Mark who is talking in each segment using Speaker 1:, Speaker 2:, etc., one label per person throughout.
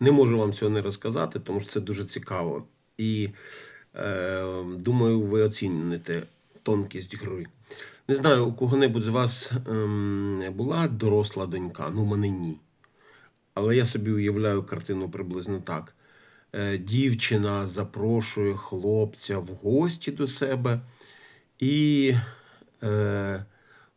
Speaker 1: Не можу вам цього не розказати, тому що це дуже цікаво. І е, думаю, ви оціните тонкість гри. Не знаю, у кого-небудь з вас ем, була доросла донька, ну, мене ні. Але я собі уявляю картину приблизно так. Е, Дівчина запрошує хлопця в гості до себе, і е,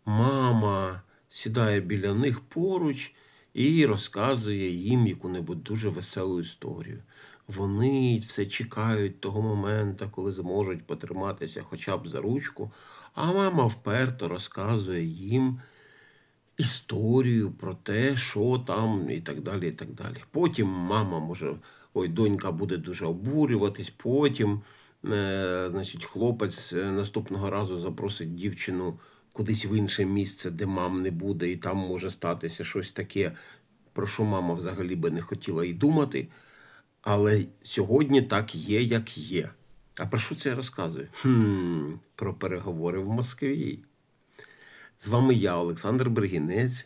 Speaker 1: мама сідає біля них поруч і розказує їм яку-небудь дуже веселу історію. Вони все чекають того моменту, коли зможуть потриматися хоча б за ручку, а мама вперто розказує їм історію про те, що там, і так далі. і так далі. Потім мама може, ой, донька буде дуже обурюватись, потім, е, значить, хлопець е, наступного разу запросить дівчину кудись в інше місце, де мам не буде, і там може статися щось таке, про що мама взагалі би не хотіла і думати. Але сьогодні так є, як є. А про що це я розказую? Хм, про переговори в Москві. З вами я, Олександр Бергінець,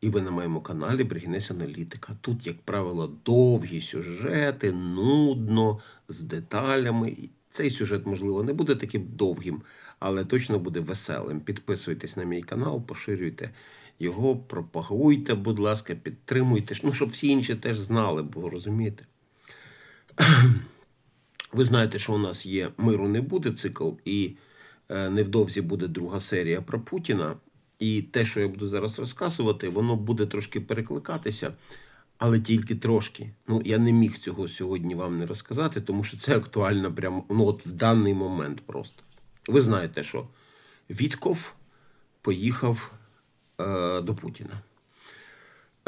Speaker 1: і ви на моєму каналі Бергінець Аналітика. Тут, як правило, довгі сюжети, нудно, з деталями. Цей сюжет, можливо, не буде таким довгим, але точно буде веселим. Підписуйтесь на мій канал, поширюйте його, пропагуйте, будь ласка, підтримуйте, ну, щоб всі інші теж знали, бо розумієте. Ви знаєте, що у нас є миру не буде цикл, і е, невдовзі буде друга серія про Путіна. І те, що я буду зараз розказувати, воно буде трошки перекликатися, але тільки трошки. Ну, я не міг цього сьогодні вам не розказати, тому що це актуально прямо ну, от в даний момент просто. Ви знаєте, що Вітков поїхав е, до Путіна.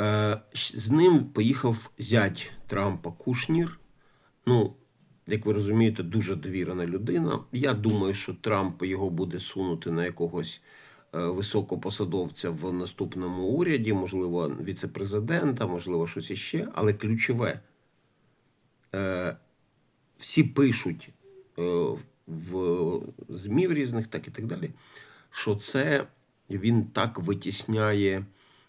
Speaker 1: Е, з ним поїхав зять Трампа Кушнір. Ну, як ви розумієте, дуже довірена людина. Я думаю, що Трамп його буде сунути на якогось високопосадовця в наступному уряді, можливо, віце-президента, можливо, щось іще. Але ключове, е, всі пишуть е, в ЗМІ в різних, так і так далі, що це він так витісняє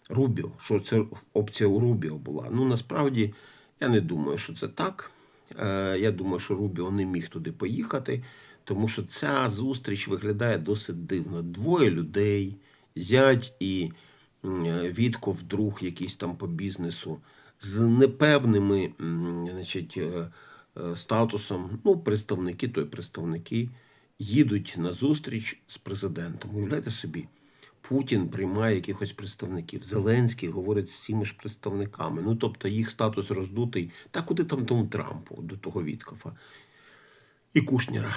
Speaker 1: Рубіо, що це опція у Рубіо була. Ну, насправді, я не думаю, що це так. Е, Я думаю, що Рубіо не міг туди поїхати, тому що ця зустріч виглядає досить дивно. Двоє людей, зять і Вітков, друг якийсь там по бізнесу, з непевними значить, е, е, статусом, ну, представники, то представники, їдуть на зустріч з президентом. Уявляєте собі, Путін приймає якихось представників. Зеленський говорить з цими ж представниками. Ну, тобто їх статус роздутий. Та куди там тому Трампу, до того Віткофа і Кушніра.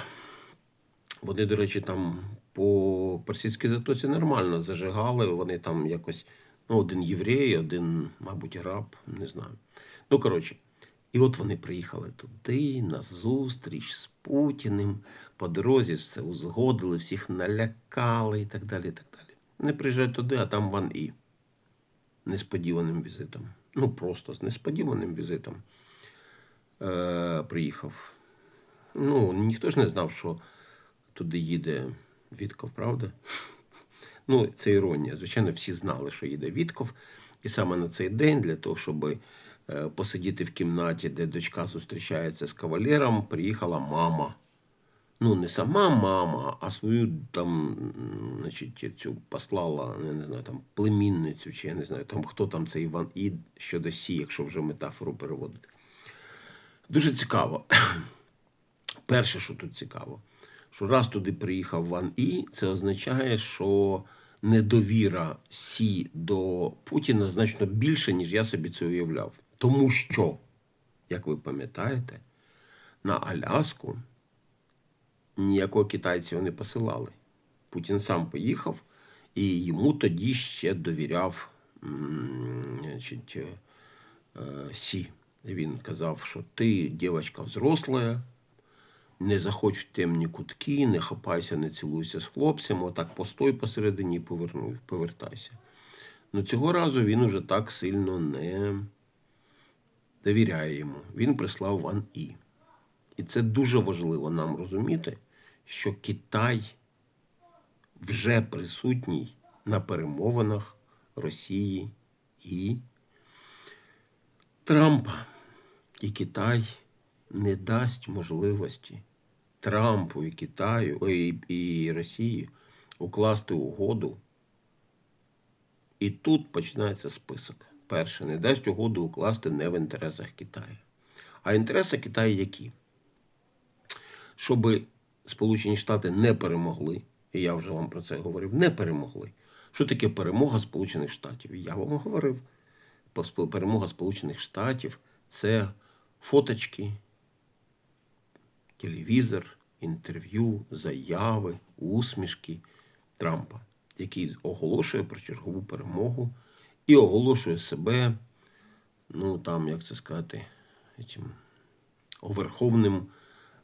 Speaker 1: Вони, до речі, там по персидській затоці нормально зажигали. Вони там якось, ну, один єврей, один, мабуть, араб, не знаю. Ну, коротше, і от вони приїхали туди, на зустріч з Путіним. По дорозі все узгодили, всіх налякали і так далі. і так далі. Не приїжджають туди, а там Ван І. Несподіваним візитом. Ну, просто з несподіваним візитом е, приїхав. Ну, ніхто ж не знав, що туди їде Вітков, правда? Ну, це іронія. Звичайно, всі знали, що їде Вітков. І саме на цей день, для того, щоб е, посидіти в кімнаті, де дочка зустрічається з кавалером, приїхала мама. Ну, не сама мама, а свою там, значить, цю послала, я не знаю, там племінницю, чи я не знаю, там хто там це Іван Ід щодо Сі, якщо вже метафору переводити. Дуже цікаво. Перше, що тут цікаво, що раз туди приїхав Ван І, це означає, що недовіра Сі до Путіна значно більше, ніж я собі це уявляв. Тому що, як ви пам'ятаєте, на Аляску ніякого китайців не посилали. Путін сам поїхав і йому тоді ще довіряв значить, е, Сі. Він казав, що ти, дівчинка взросла, не заходь темні кутки, не хапайся, не цілуйся з хлопцями, отак постой посередині і повертайся. Ну цього разу він уже так сильно не довіряє йому. Він прислав Ван І. І це дуже важливо нам розуміти, що Китай вже присутній на перемовинах Росії і Трампа. І Китай не дасть можливості Трампу і Китаю ой, і Росії укласти угоду. І тут починається список. Перше, не дасть угоду укласти не в інтересах Китаю. А інтереси Китаю які? Щоб Сполучені Штати не перемогли, і я вже вам про це говорив, не перемогли. Що таке перемога Сполучених Штатів? Я вам говорив. Перемога Сполучених Штатів це фоточки, телевізор, інтерв'ю, заяви, усмішки Трампа, який оголошує про чергову перемогу і оголошує себе, ну там, як це сказати, цим верховним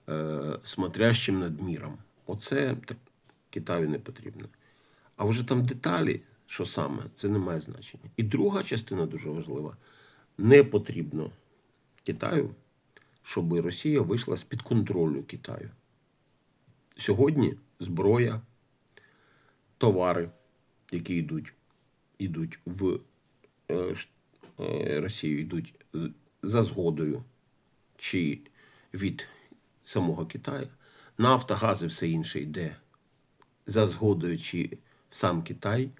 Speaker 1: е, смотрящим над міром. Оце Китаю не потрібно. А вже там деталі, що саме, це не має значення. І друга частина дуже важлива. Не потрібно Китаю, щоб Росія вийшла з-під контролю Китаю. Сьогодні зброя, товари, які йдуть, йдуть в е, е, Росію, йдуть за згодою чи від самого Китаю. Нафта, газ і все інше йде за згодою чи в сам Китай.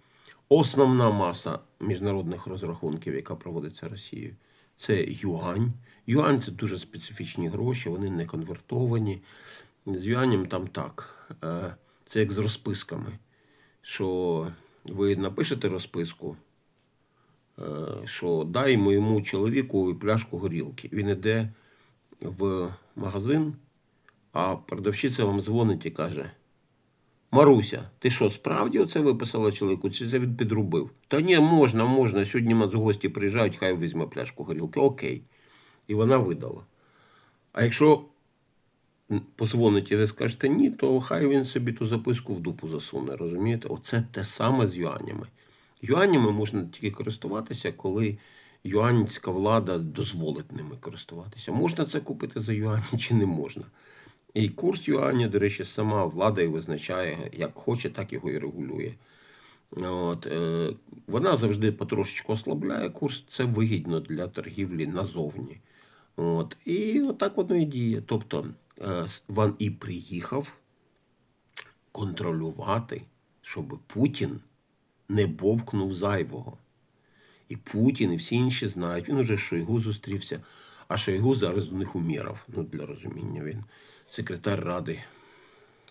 Speaker 1: Основна маса міжнародних розрахунків, яка проводиться Росією, це юань. Юань це дуже специфічні гроші, вони не конвертовані. З юанем там так. е, Це як з розписками. Що ви напишете розписку, е, що дай моєму чоловіку пляшку горілки. Він іде в магазин, а продавщиця вам дзвонить і каже: Маруся, ти що, справді оце виписала чоловіку, чи це він підрубив? Та ні, можна, можна. Сьогодні гості приїжджають, хай візьме пляшку горілки. Окей. І вона видала. А якщо позвонить і ви скажете ні, то хай він собі ту записку в дупу засуне. Розумієте? Оце те саме з юанями. Юанями можна тільки користуватися, коли юанська влада дозволить ними користуватися. Можна це купити за юані чи не можна. І курс юаня, до речі, сама влада і визначає, як хоче, так його і регулює. От, е, вона завжди потрошечку ослабляє курс, це вигідно для торгівлі назовні. От, і отак воно і діє. Тобто е, Ван І приїхав контролювати, щоб Путін не бовкнув зайвого. І Путін, і всі інші знають. Він уже Шойгу зустрівся, а Шойгу зараз у них умірав. Ну, для розуміння, він секретар Ради,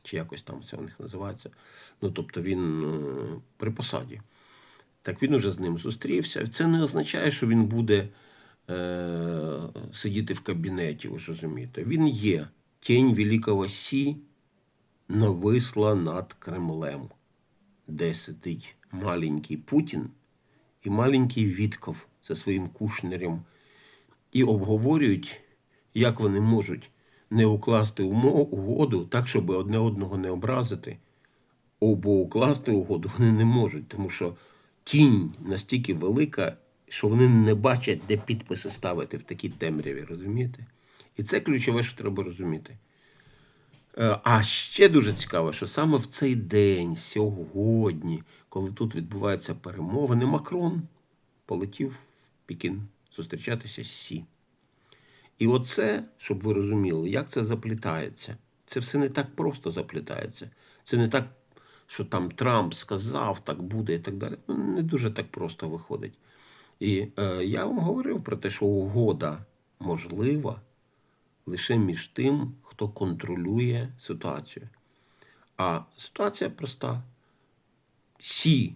Speaker 1: чи якось там це у них називається. Ну, тобто він е, при посаді. Так він уже з ним зустрівся. Це не означає, що він буде е, сидіти в кабінеті, ви ж розумієте. Він є тінь Великого Сі нависла над Кремлем, де сидить маленький Путін і маленький Вітков зі своїм кушнерем, і обговорюють, як вони можуть не укласти угоду так, щоб одне одного не образити. О, бо укласти угоду вони не можуть, тому що тінь настільки велика, що вони не бачать, де підписи ставити в такій темряві, розумієте? І це ключове, що треба розуміти. Е, А ще дуже цікаво, що саме в цей день, сьогодні, коли тут відбуваються перемовини, Макрон полетів в Пекін зустрічатися з Сі. І оце, щоб ви розуміли, як це заплітається. Це все не так просто заплітається. Це не так, що там Трамп сказав, так буде і так далі. Ну, Не дуже так просто виходить. І е, я вам говорив про те, що угода можлива лише між тим, хто контролює ситуацію. А ситуація проста: Сі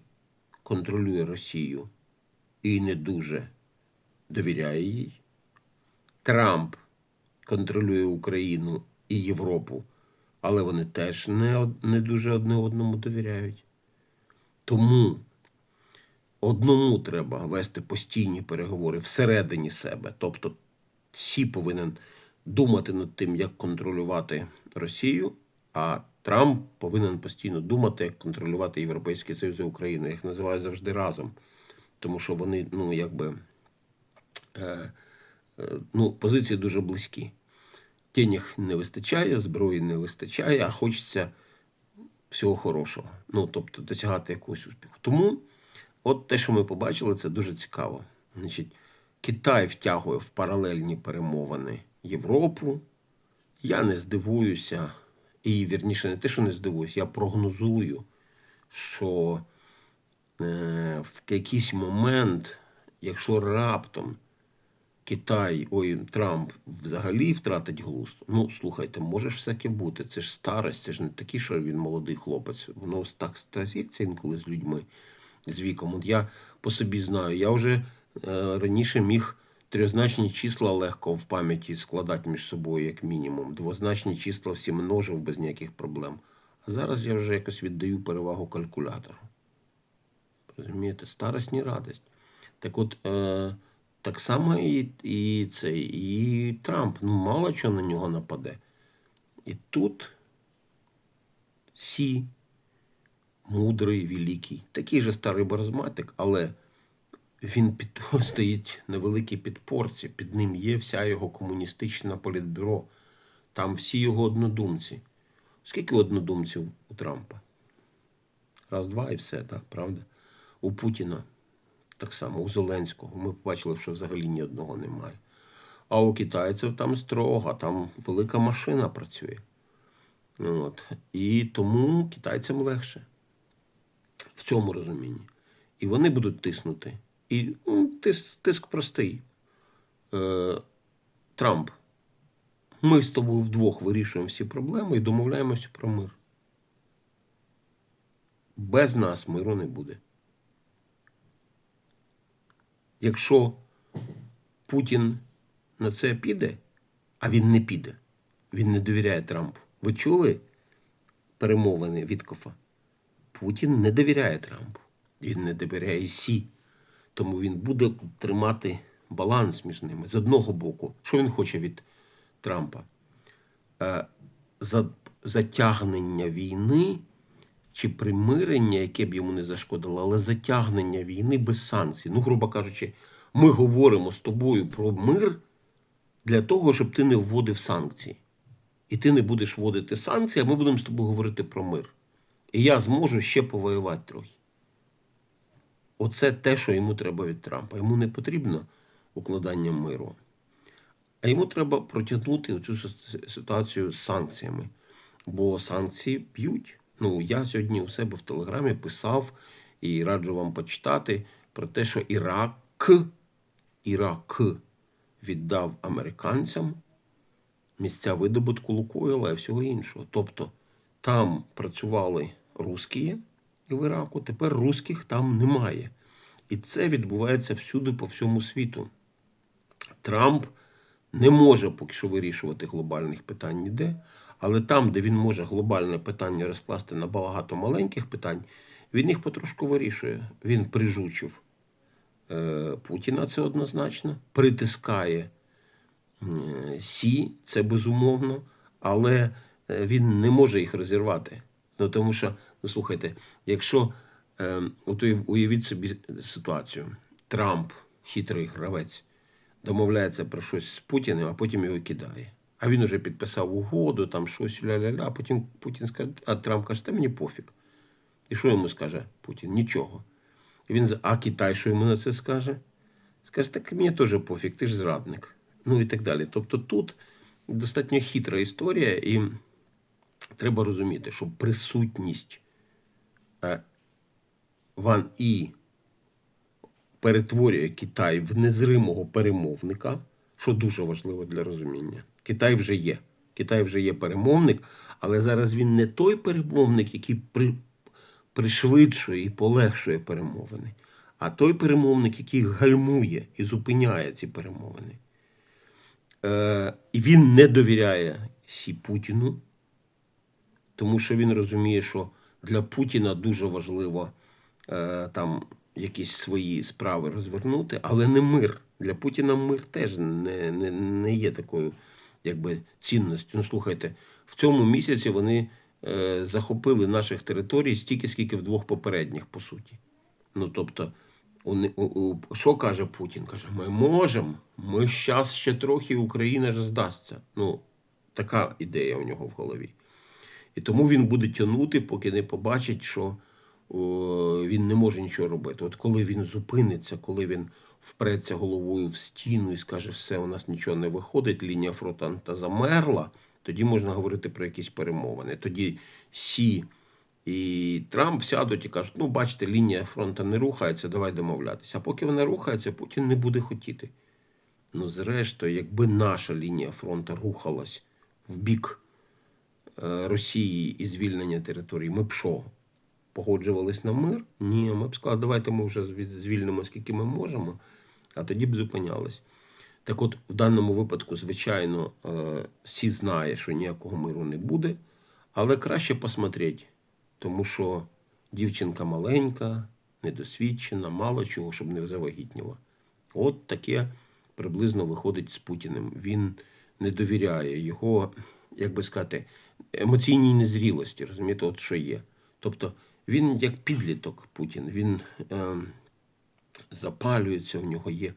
Speaker 1: контролює Росію і не дуже довіряє їй. Трамп контролює Україну і Європу, але вони теж не, не дуже одне одному довіряють. Тому одному треба вести постійні переговори всередині себе. Тобто всі повинен думати над тим, як контролювати Росію, а Трамп повинен постійно думати, як контролювати Європейський Союз і Україну. Я їх називаю завжди разом. Тому що вони, ну, якби, е, ну, позиції дуже близькі. Денег не вистачає, зброї не вистачає, а хочеться всього хорошого. Ну, тобто досягати якогось успіху. Тому от те, що ми побачили, це дуже цікаво. Значить, Китай втягує в паралельні перемовини Європу. Я не здивуюся, і вірніше, не те, що не здивуюся, я прогнозую, що е, в якийсь момент, якщо раптом Китай, ой, Трамп взагалі втратить глузд, ну слухайте, може ж всяке бути. Це ж старость, це ж не такий, що він молодий хлопець. Воно так стається інколи з людьми з віком. От я по собі знаю, я вже е, раніше міг трьозначні числа легко в пам'яті складати між собою, як мінімум. Двозначні числа всі множив без ніяких проблем. А зараз я вже якось віддаю перевагу калькулятору. Розумієте, старость не радость. Так от, е, так само і, і цей, і Трамп. Ну, мало чого на нього нападе. І тут Сі, мудрий, великий, такий же старий баразматик, але він під, стоїть на великій підпорці. Під ним є вся його комуністична політбюро. Там всі його однодумці. Скільки однодумців у Трампа? Раз, два і все, так, правда? У Путіна так само, у Зеленського. Ми побачили, що взагалі ні одного немає. А у китайців там строго, там велика машина працює. От. І тому китайцям легше в цьому розумінні. І вони будуть тиснути. І ну, тиск, тиск простий. Е, Трамп. Ми з тобою вдвох вирішуємо всі проблеми і домовляємося про мир. Без нас миру не буде. Якщо Путін на це піде, а він не піде, він не довіряє Трампу. Ви чули перемовини Віткофа? Путін не довіряє Трампу. Він не довіряє Сі. Тому він буде тримати баланс між ними. З одного боку, що він хоче від Трампа? Е, за- Затягнення війни чи примирення, яке б йому не зашкодило, але затягнення війни без санкцій. Ну, грубо кажучи, ми говоримо з тобою про мир для того, щоб ти не вводив санкції. І ти не будеш вводити санкції, а ми будемо з тобою говорити про мир. І я зможу ще повоювати трохи. Оце те, що йому треба від Трампа. Йому не потрібно укладання миру. А йому треба протягнути цю ситуацію з санкціями. Бо санкції б'ють. Ну, я сьогодні у себе в Телеграмі писав і раджу вам почитати про те, що Ірак, Ірак віддав американцям місця видобутку Лукойла і всього іншого. Тобто там працювали русські в Іраку, тепер русських там немає. І це відбувається всюди по всьому світу. Трамп не може поки що вирішувати глобальних питань ніде, але там, де він може глобальне питання розкласти на багато маленьких питань, він їх потрошку вирішує. Він прижучив е, Путіна, це однозначно, притискає е, Сі, це безумовно, але е, він не може їх розірвати. Ну, тому що, ну слухайте, якщо от уявіть собі ситуацію, Трамп, хитрий гравець, домовляється про щось з Путіним, а потім його кидає. А він уже підписав угоду, там щось ля-ля-ля, а потім Путін скаже, а Трамп каже, та мені пофіг. І що йому скаже Путін? Нічого. І він, а Китай, що йому на це скаже? Скаже, так мені теж пофіг, ти ж зрадник. Ну і так далі. Тобто тут достатньо хитра історія, і треба розуміти, що присутність е, Ван І перетворює Китай в незримого перемовника, що дуже важливо для розуміння. Китай вже є. Китай вже є перемовник, але зараз він не той перемовник, який при, пришвидшує і полегшує перемовини, а той перемовник, який гальмує і зупиняє ці перемовини. Е, і він не довіряє Сі Путіну, тому що він розуміє, що для Путіна дуже важливо е, там якісь свої справи розвернути, але не мир. Для Путіна мир теж не, не, не є такою якби, цінністю. Ну, слухайте, в цьому місяці вони е, захопили наших територій стільки, скільки в двох попередніх, по суті. Ну, тобто, вони- у- у- що каже Путін? Каже, ми можемо, ми зараз ще трохи Україна ж здасться. Ну, така ідея у нього в голові. І тому він буде тягнути, поки не побачить, що о, він не може нічого робити. От коли він зупиниться, коли він впреться головою в стіну і скаже, все, у нас нічого не виходить, лінія фронту замерла, тоді можна говорити про якісь перемовини. Тоді Сі і Трамп сядуть і кажуть, ну, бачите, лінія фронту не рухається, давай домовлятися. А поки вона рухається, Путін не буде хотіти. Ну, зрештою, якби наша лінія фронту рухалась в бік е, Росії і звільнення території, ми б що? Погоджувались на мир? Ні, ми б сказали, давайте ми вже звільнимо скільки ми можемо, а тоді б зупинялись. Так от, в даному випадку, звичайно, е, Сі знає, що ніякого миру не буде, але краще посмотреть, тому що дівчинка маленька, недосвідчена, мало чого, щоб не завагітніла. От таке приблизно виходить з Путіним. Він не довіряє його, як би сказати, емоційній незрілості, розумієте, от що є. Тобто він як підліток Путін, він е, запалюється, в нього є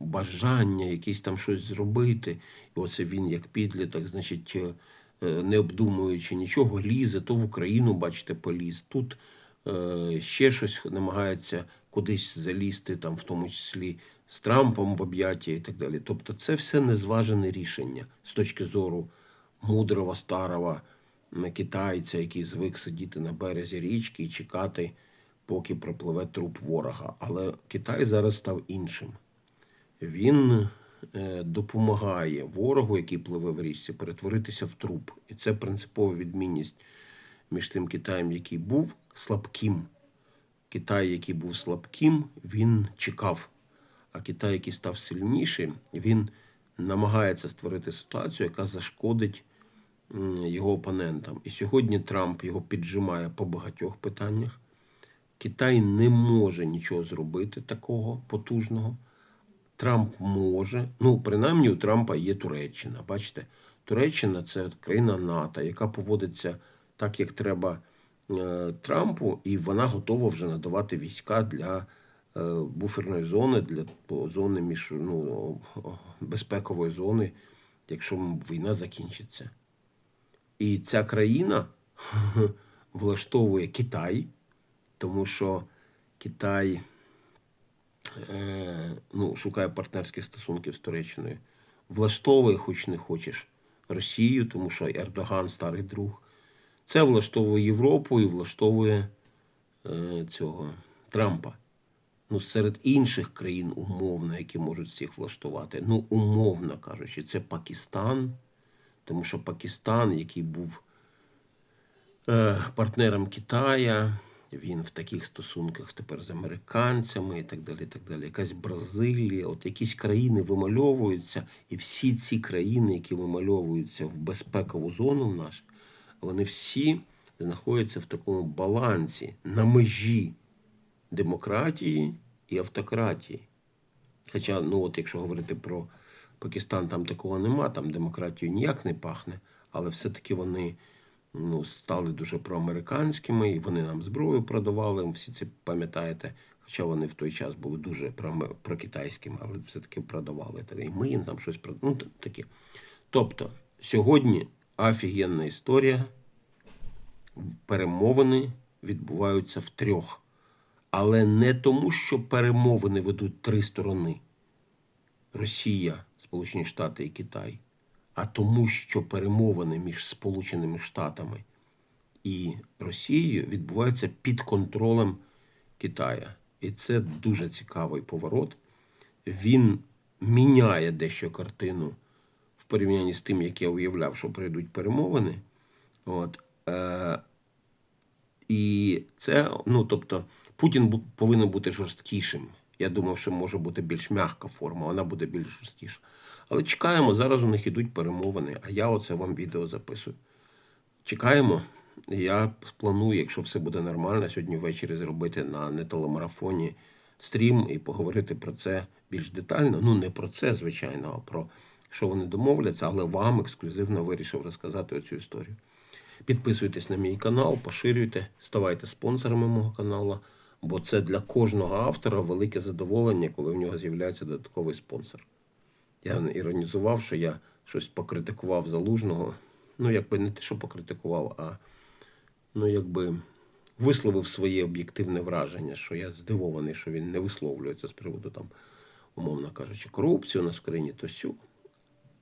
Speaker 1: бажання якісь там щось зробити. І оце він як підліток, значить, е, е, не обдумуючи нічого, лізе, то в Україну, бачите, поліз, тут е, ще щось намагається кудись залізти, там, в тому числі з Трампом в об'яття і так далі. Тобто це все незважене рішення з точки зору мудрого старого китайця, який звик сидіти на березі річки і чекати, поки пропливе труп ворога. Але Китай зараз став іншим. Він е, допомагає ворогу, який пливе в річці, перетворитися в труп. І це принципова відмінність між тим Китаєм, який був слабким. Китай, який був слабким, він чекав. А Китай, який став сильнішим, він намагається створити ситуацію, яка зашкодить його опонентам. І сьогодні Трамп його піджимає по багатьох питаннях. Китай не може нічого зробити такого потужного. Трамп може, ну, принаймні у Трампа є Туреччина. Бачите, Туреччина це країна НАТО, яка поводиться так, як треба е, Трампу, і вона готова вже надавати війська для е, буферної зони, для зони між ну, безпекової зони, якщо війна закінчиться. І ця країна влаштовує Китай, тому що Китай е, ну, шукає партнерських стосунків з Туреччиною. Влаштовує, хоч не хочеш, Росію, тому що Ердоган старий друг. Це влаштовує Європу і влаштовує е, цього Трампа. Ну, серед інших країн, умовно, які можуть всіх влаштувати. Ну, умовно кажучи, це Пакистан, тому що Пакистан, який був е, партнером Китая, він в таких стосунках тепер з американцями і так далі. і так далі. Якась Бразилія, от якісь країни вимальовуються, і всі ці країни, які вимальовуються в безпекову зону в нашу, вони всі знаходяться в такому балансі на межі демократії і автократії. Хоча, ну от якщо говорити про Пакистан, там такого нема, там демократію ніяк не пахне, але все-таки вони ну, стали дуже проамериканськими, і вони нам зброю продавали, всі це пам'ятаєте. Хоча вони в той час були дуже прокитайськими, але все-таки продавали. І ми їм там щось продавали. Ну, таке. Тобто, сьогодні офігенна історія. Перемовини відбуваються в трьох. Але не тому, що перемовини ведуть три сторони: Росія, Сполучені Штати і Китай, а тому, що перемовини між Сполученими Штатами і Росією відбуваються під контролем Китая. І це дуже цікавий поворот. Він міняє дещо картину в порівнянні з тим, як я уявляв, що прийдуть перемовини. От. Е, і це, ну тобто, Путін повинен бути жорсткішим. Я думав, що може бути більш м'яка форма, вона буде більш жорсткіша. Але чекаємо, зараз у них ідуть перемовини, а я оце вам відео записую. Чекаємо. Я планую, якщо все буде нормально, сьогодні ввечері зробити на нетелемарафоні стрім і поговорити про це більш детально. Ну, не про це, звичайно, а про що вони домовляться, але вам ексклюзивно вирішив розказати оцю історію. Підписуйтесь на мій канал, поширюйте, ставайте спонсорами мого каналу, бо це для кожного автора велике задоволення, коли в нього з'являється додатковий спонсор. Я іронізував, що я щось покритикував залужного. Ну, якби не те, що покритикував, а ну, якби висловив своє об'єктивне враження, що я здивований, що він не висловлюється з приводу там умовно кажучи, корупцію у нас в країні, то сю.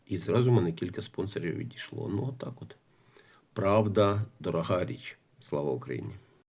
Speaker 1: І зразу мене кілька спонсорів відійшло. Ну, отак от. Правда, дорога річ. Слава Україні!